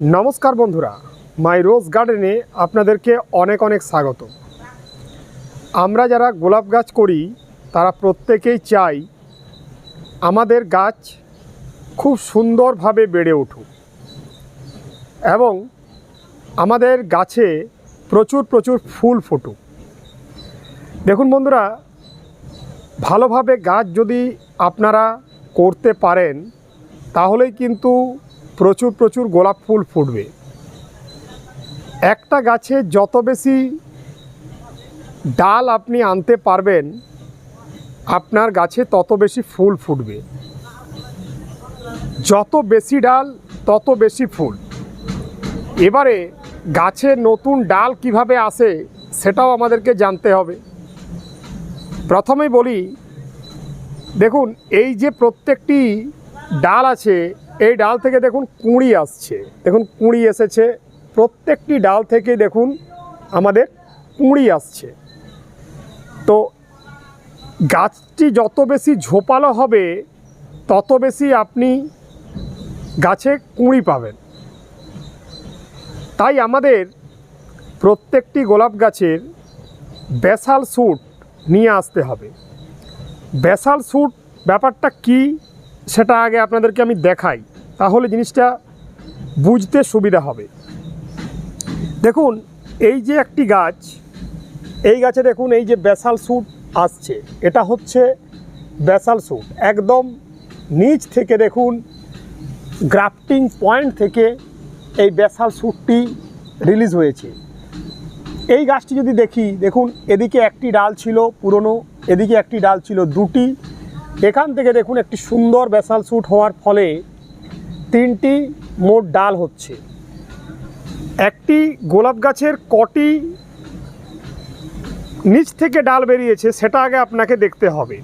নমস্কার বন্ধুরা, মাই রোজ গার্ডেনে আপনাদেরকে অনেক অনেক স্বাগত। আমরা যারা গোলাপ গাছ করি, তারা প্রত্যেকেই চাই আমাদের গাছ খুব সুন্দরভাবে বেড়ে উঠুক এবং আমাদের গাছে প্রচুর প্রচুর ফুল ফুটুক। দেখুন বন্ধুরা, ভালোভাবে গাছ যদি আপনারা করতে পারেন, তাহলেই কিন্তু প্রচুর প্রচুর গোলাপ ফুল ফুটবে। একটা গাছে যত বেশি ডাল আপনি আনতে পারবেন, আপনার গাছে তত বেশি ফুল ফুটবে। যত বেশি ডাল, তত বেশি ফুল। এবারে গাছে নতুন ডাল কীভাবে আসে সেটাও আমাদেরকে জানতে হবে। প্রথমেই বলি, দেখুন, এই যে প্রত্যেকটি ডাল আছে এই ডাল থেকে দেখুন কুঁড়ি আসছে। দেখুন কুঁড়ি এসেছে। প্রত্যেকটি ডাল থেকে দেখুন আমাদের কুঁড়ি আসছে। তো গাছটি যত বেশি ঝোপালো হবে, তত বেশি আপনি গাছে কুঁড়ি পাবেন। তাই আমাদের প্রত্যেকটি গোলাপ গাছের বেসাল স্যুট নিয়ে আসতে হবে। বেসাল স্যুট ব্যাপারটা কি, সেটা আগে আপনাদেরকে আমি দেখাই। তাহলে জিনিসটা বুঝতে সুবিধা হবে। দেখুন, এই যে একটি গাছ, এই গাছে দেখুন, এই যে বেসাল স্যুট আসছে। এটা হচ্ছে বেসাল স্যুট। একদম নিচ থেকে দেখুন, গ্রাফটিং পয়েন্ট থেকে এই বেসাল স্যুটটি রিলিজ হয়েছে। এই গাছটি যদি দেখি, দেখুন, এদিকে একটি ডাল ছিল পুরনো, এদিকে একটি ডাল ছিল দুটি। এখান থেকে দেখুন, একটি সুন্দর বেসাল স্যুট হওয়ার ফলে তিনটি মোট ডাল হচ্ছে। একটি গোলাপ গাছের কটি নিচ থেকে ডাল বেরিয়েছে, সেটা আগে আপনাকে দেখতে হবে।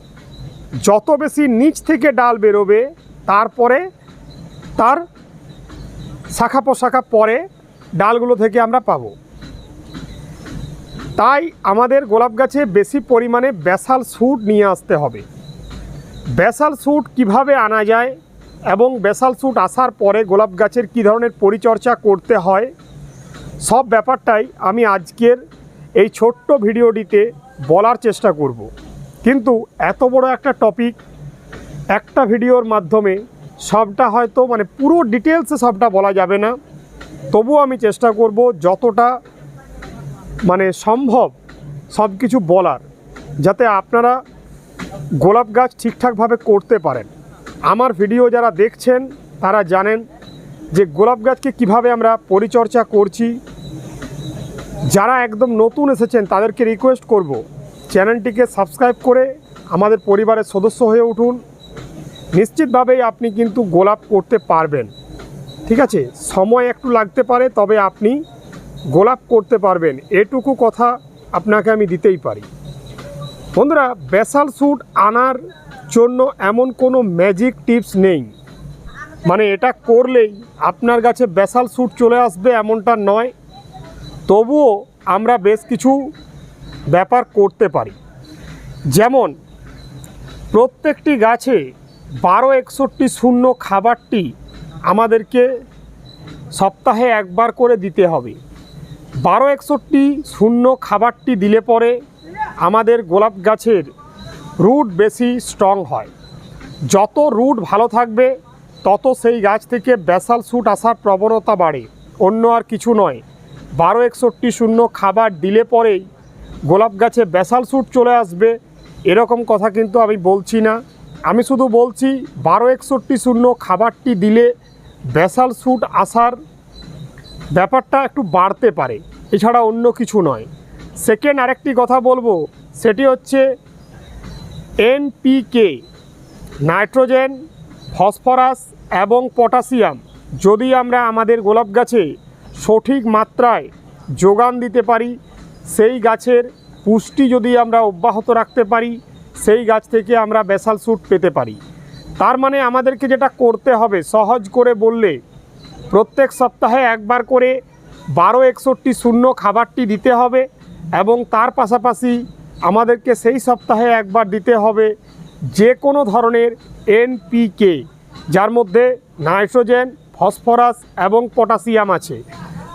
যত বেশি নিচ থেকে ডাল বেরোবে, তারপরে তার শাখা পোশাখা পরে ডালগুলো থেকে আমরা পাবো। তাই আমাদের গোলাপ গাছে বেশি পরিমাণে ব্যাসাল স্যুট নিয়ে আসতে হবে। ব্যাসাল স্যুট কীভাবে আনা যায় এবং ব্যাসাল স্যুট আসার পরে গোলাপ গাছের কী ধরনের পরিচর্যা করতে হয়, সব ব্যাপারটাই আমি আজকের এই ছোট্ট ভিডিওটিতে বলার চেষ্টা করব। কিন্তু এত বড় একটা টপিক একটা ভিডিওর মাধ্যমে সবটা হয়তো মানে পুরো ডিটেলসে সবটা বলা যাবে না। তবুও আমি চেষ্টা করব যতটা মানে সম্ভব সব কিছু বলার, যাতে আপনারা গোলাপ গাছ ঠিকঠাকভাবে করতে পারেন। আমার ভিডিও যারা দেখছেন, তারা জানেন যে গোলাপ গাছকে কীভাবে আমরা পরিচর্যা করছি। যারা একদম নতুন এসেছেন, তাদেরকে রিকোয়েস্ট করব, চ্যানেলটিকে সাবস্ক্রাইব করে আমাদের পরিবারের সদস্য হয়ে উঠুন। নিশ্চিতভাবেই আপনি কিন্তু গোলাপ করতে পারবেন। ঠিক আছে? সময় একটু লাগতে পারে, তবে আপনি গোলাপ করতে পারবেন। এটুকু কথা আপনাকে আমি দিতেই পারি। বন্ধুরা, বেসাল স্যুট আনার জন্য এমন কোনো ম্যাজিক টিপস নেই। মানে এটা করলেই আপনার কাছে বেসাল স্যুট চলে আসবে এমনটা নয়। তবুও আমরা বেশ কিছু ব্যাপার করতে পারি। যেমন, প্রত্যেকটি গাছে বারো একষট্টি শূন্য খাবারটি আমাদেরকে সপ্তাহে একবার করে দিতে হবে। বারো একষট্টি শূন্য খাবারটি দিলে পরে আমাদের গোলাপ গাছের রুট বেশি স্ট্রং হয়। যত রুট ভালো থাকবে, তত সেই গাছ থেকে ব্যাসাল স্যুট আসার প্রবণতা বাড়ে। অন্য আর কিছু নয়। বারো একষট্টি শূন্য খাবার দিলে পরেই গোলাপ গাছে ব্যাসাল স্যুট চলে আসবে, এরকম কথা কিন্তু আমি বলছি না। আমি শুধু বলছি, বারো একষট্টি শূন্য খাবারটি দিলে ব্যাসাল স্যুট আসার ব্যাপারটা একটু বাড়তে পারে। এছাড়া অন্য কিছু নয়। সেকেন্ড আরেকটি কথা বলব, সেটি হচ্ছে এনপিকে নাইট্রোজেন, ফসফরাস এবং পটাশিয়াম। যদি আমরা আমাদের গোলাপ গাছে সঠিক মাত্রায় যোগান দিতে পারি, সেই গাছের পুষ্টি যদি আমরা অব্যাহত রাখতে পারি, সেই গাছ থেকে আমরা বেসাল স্যুট পেতে পারি। তার মানে আমাদেরকে যেটা করতে হবে, সহজ করে বললে, প্রত্যেক সপ্তাহে একবার করে বারো একষট্টি শূন্য খাবারটি দিতে হবে। এবং তার পাশাপাশি আমাদেরকে সেই সপ্তাহে একবার দিতে হবে যে কোনো ধরনের এনপিকে যার মধ্যে নাইট্রোজেন, ফসফরাস এবং পটাশিয়াম আছে।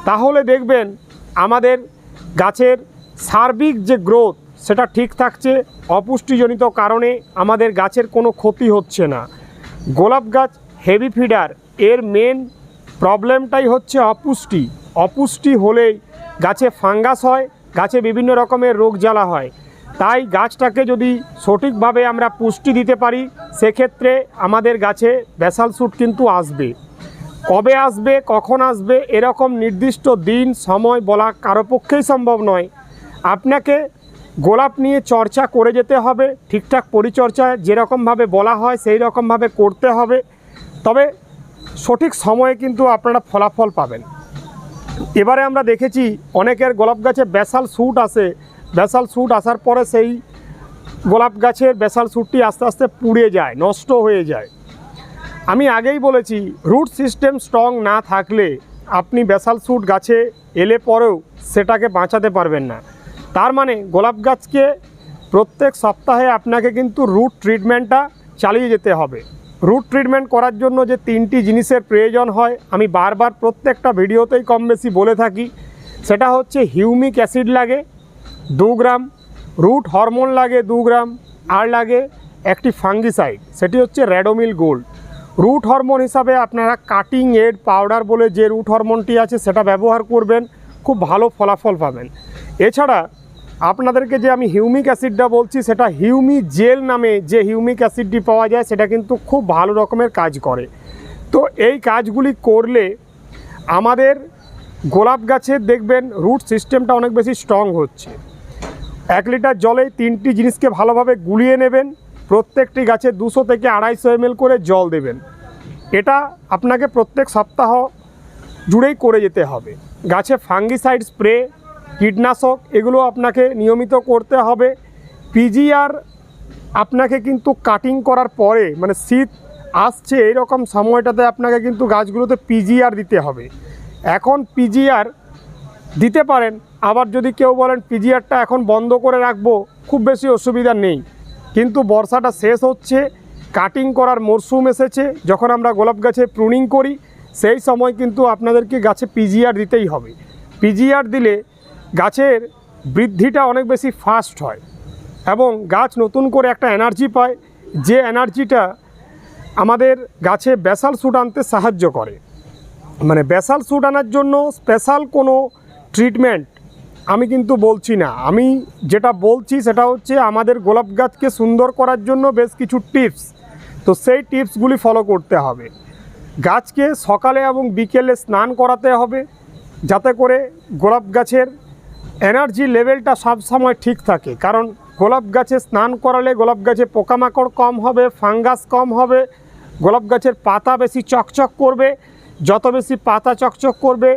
তাহলে দেখবেন আমাদের গাছের সার্বিক যে গ্রোথ, সেটা ঠিক থাকছে, অপুষ্টিজনিত কারণে আমাদের গাছের কোনো ক্ষতি হচ্ছে না। গোলাপ গাছ হেভি ফিডার এর মেন প্রবলেমটাই হচ্ছে অপুষ্টি। অপুষ্টি হলেই গাছে ফাঙ্গাস হয় গাছে বিভিন্ন রকমের রোগ জ্বালা হয়। তাই গাছটাকে যদি সঠিকভাবে আমরা পুষ্টি দিতে পারি, সেক্ষেত্রে আমাদের গাছে ব্যাসাল স্যুট কিন্তু আসবে। কবে আসবে, কখন আসবে, এরকম নির্দিষ্ট দিন, সময় বলা কারও পক্ষেই সম্ভব নয়। আপনাকে গোলাপ নিয়ে চর্চা করে যেতে হবে, ঠিকঠাক পরিচর্যা যেরকমভাবে বলা হয় সেই রকমভাবে করতে হবে। তবে সঠিক সময়ে কিন্তু আপনারা ফলাফল পাবেন। এবারে আমরা দেখেছি অনেকের গোলাপ গাছে ব্যাসাল স্যুট আসে। ব্যাসাল স্যুট আসার পরে সেই গোলাপ গাছের ব্যাসাল স্যুটটি আস্তে আস্তে পুড়ে যায়, নষ্ট হয়ে যায়। আমি আগেই বলেছি, রুট সিস্টেম স্ট্রং না থাকলে আপনি ব্যাসাল স্যুট গাছে এলে পরেও সেটাকে বাঁচাতে পারবেন না। তার মানে গোলাপ গাছকে প্রত্যেক সপ্তাহে আপনাকে কিন্তু রুট ট্রিটমেন্টটা চালিয়ে যেতে হবে। রুট ট্রিটমেন্ট করার জন্য যে তিনটি জিনিসের প্রয়োজন হয়, আমি বারবার প্রত্যেকটা ভিডিওতেই কম বেশি বলে থাকি। সেটা হচ্ছে হিউমিক অ্যাসিড লাগে, দু গ্রাম রুট হরমোন লাগে দু গ্রাম, আর লাগে একটি ফাঙ্গিসাইড সেটি হচ্ছে র্যাডোমিল গোল্ড রুট হরমোন হিসাবে আপনারা কাটিং এড পাউডার বলে যে রুট হরমোনটি আছে, সেটা ব্যবহার করবেন, খুব ভালো ফলাফল পাবেন। এছাড়া আপনাদেরকে যে আমি হিউমিক অ্যাসিডটা বলছি, সেটা হিউমি জেল নামে যে হিউমিক অ্যাসিডটি পাওয়া যায়, সেটা কিন্তু খুব ভালো রকমের কাজ করে। তো এই কাজগুলি করলে আমাদের গোলাপ গাছের দেখবেন রুট সিস্টেমটা অনেক বেশি স্ট্রং হচ্ছে। এক লিটার জলে তিনটি জিনিসকে ভালোভাবে গুলিয়ে নেবেন, প্রত্যেকটি গাছে দুশো থেকে আড়াইশো এমএল করে জল দেবেন। এটা আপনাকে প্রত্যেক সপ্তাহ জুড়েই করে যেতে হবে। গাছে ফাঙ্গিসাইড স্প্রে কীটনাশক, এগুলো আপনাকে নিয়মিত করতে হবে। পিজিআর আপনাকে কিন্তু কাটিং করার পরে মানে শীত আসছে এইরকম সময়টাতে আপনাকে কিন্তু গাছগুলোতে পিজিআর দিতে হবে। এখন পিজিআর দিতে পারেন, আবার যদি কেউ বলেন পিজিআরটা এখন বন্ধ করে রাখব, খুব বেশি অসুবিধা নেই। কিন্তু বর্ষাটা শেষ হচ্ছে কাটিং করার মরশুম এসেছে, যখন আমরা গোলাপ গাছে প্রুনিং করি, সেই সময় কিন্তু আপনাদেরকে গাছে পিজিআর দিতেই হবে। পিজিআর দিলে গাছের বৃদ্ধিটা অনেক বেশি ফাস্ট হয় এবং গাছ নতুন করে একটা এনার্জি পায়, যে এনার্জিটা আমাদের গাছে ব্যাসাল স্যুট আনতে সাহায্য করে। মানে ব্যাসাল স্যুট আনার জন্য স্পেশাল কোনো ট্রিটমেন্ট আমি কিন্তু বলছি না। আমি যেটা বলছি সেটা হচ্ছে আমাদের গোলাপ গাছকে সুন্দর করার জন্য বেশ কিছু টিপস তো সেই টিপসগুলি ফলো করতে হবে। গাছকে সকালে এবং বিকেলে স্নান করাতে হবে, যাতে করে গোলাপ গাছের এনার্জি লেভেলটা সব সময় ঠিক থাকে। কারণ গোলাপ গাছে স্নান করালে গোলাপ গাছে পোকামাকড় কম হবে, ফাঙ্গাস কম হবে, গোলাপ গাছের পাতা বেশি চকচক করবে, যত বেশি পাতা চকচক করবে,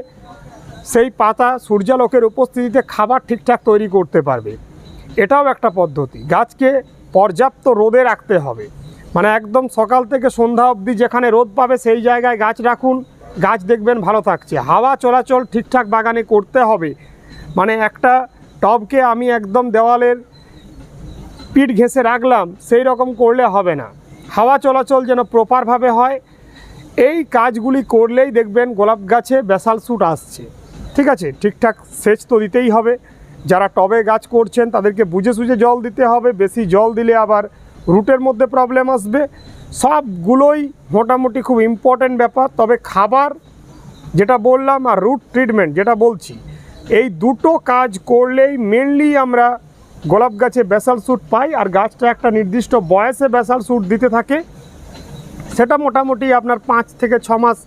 সেই পাতা সূর্যালোকের উপস্থিতিতে খাবার ঠিকঠাক তৈরি করতে পারবে। এটাও একটা পদ্ধতি। গাছকে পর্যাপ্ত রোদে রাখতে হবে। মানে একদম সকাল থেকে সন্ধ্যা অবধি যেখানে রোদ পাবে সেই জায়গায় গাছ রাখুন। গাছ দেখবেন ভালো থাকছে। হাওয়া চলাচল ঠিকঠাক বাগানে করতে হবে। মানে একটা টবকে আমি একদম দেওয়ালের পিঠ ঘেঁষে রাখলাম সেই রকম করলে হবে না। হাওয়া চলাচল যেন প্রপারভাবে হয়, এই কাজগুলি করলেই দেখবেন গোলাপ গাছে ব্যাসাল স্যুট আসছে। ঠিক আছে, ঠিকঠাক সেচ তো দিতেই হবে। যারা টবে গাছ করছেন, তাদেরকে বুঝে সুঝে জল দিতে হবে, বেশি জল দিলে আবার রুটের মধ্যে প্রবলেম আসবে। সবগুলোই মোটামুটি খুব ইম্পর্ট্যান্ট ব্যাপার। তবে খাবার, যেটা বললাম, আর রুট ট্রিটমেন্ট যেটা বলছি এই দুটো কাজ করলেই মেনলি আমরা গোলাপ গাছে ব্যাসাল স্যুট পাই, আর গাছটা একটা নির্দিষ্ট বয়সে ব্যাসাল স্যুট দিতে থাকে। সেটা মোটামুটি আপনার পাঁচ থেকে ছ মাস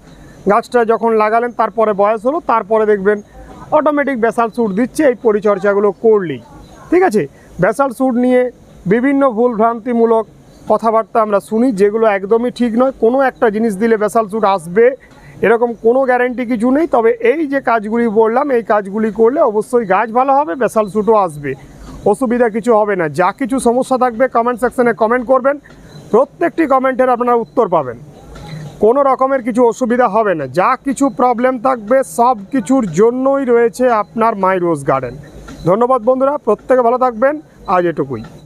গাছটা যখন লাগালেন, তারপরে বয়স হলো, তারপরে দেখবেন অটোমেটিক ব্যাসাল স্যুট দিচ্ছে, এই পরিচর্যাগুলো করলেই। ঠিক আছে? ব্যাসাল স্যুট নিয়ে বিভিন্ন ভুলভ্রান্তিমূলক কথাবার্তা আমরা শুনি, যেগুলো একদমই ঠিক নয়। কোনো একটা জিনিস দিলে ব্যাসাল স্যুট আসবে এরকম কোনো গ্যারেন্টি কিছু নেই, তবে এই যে কাজগুলি বললাম, এই কাজগুলি করলে অবশ্যই গাছ ভালো হবে ব্যাসাল স্যুটও আসবে। অসুবিধা কিছু হবে না, যা কিছু সমস্যা থাকবে কমেন্ট সেকশনে কমেন্ট করবেন, প্রত্যেকটি কমেন্টের আপনারা উত্তর পাবেন। কোনো রকমের কিছু অসুবিধা হবে না, যা কিছু প্রবলেম থাকবে, সব কিছুর জন্যই রয়েছে আপনার মাই রোজ গার্ডেন ধন্যবাদ বন্ধুরা, প্রত্যেকে ভালো থাকবেন, আজ এটুকুই।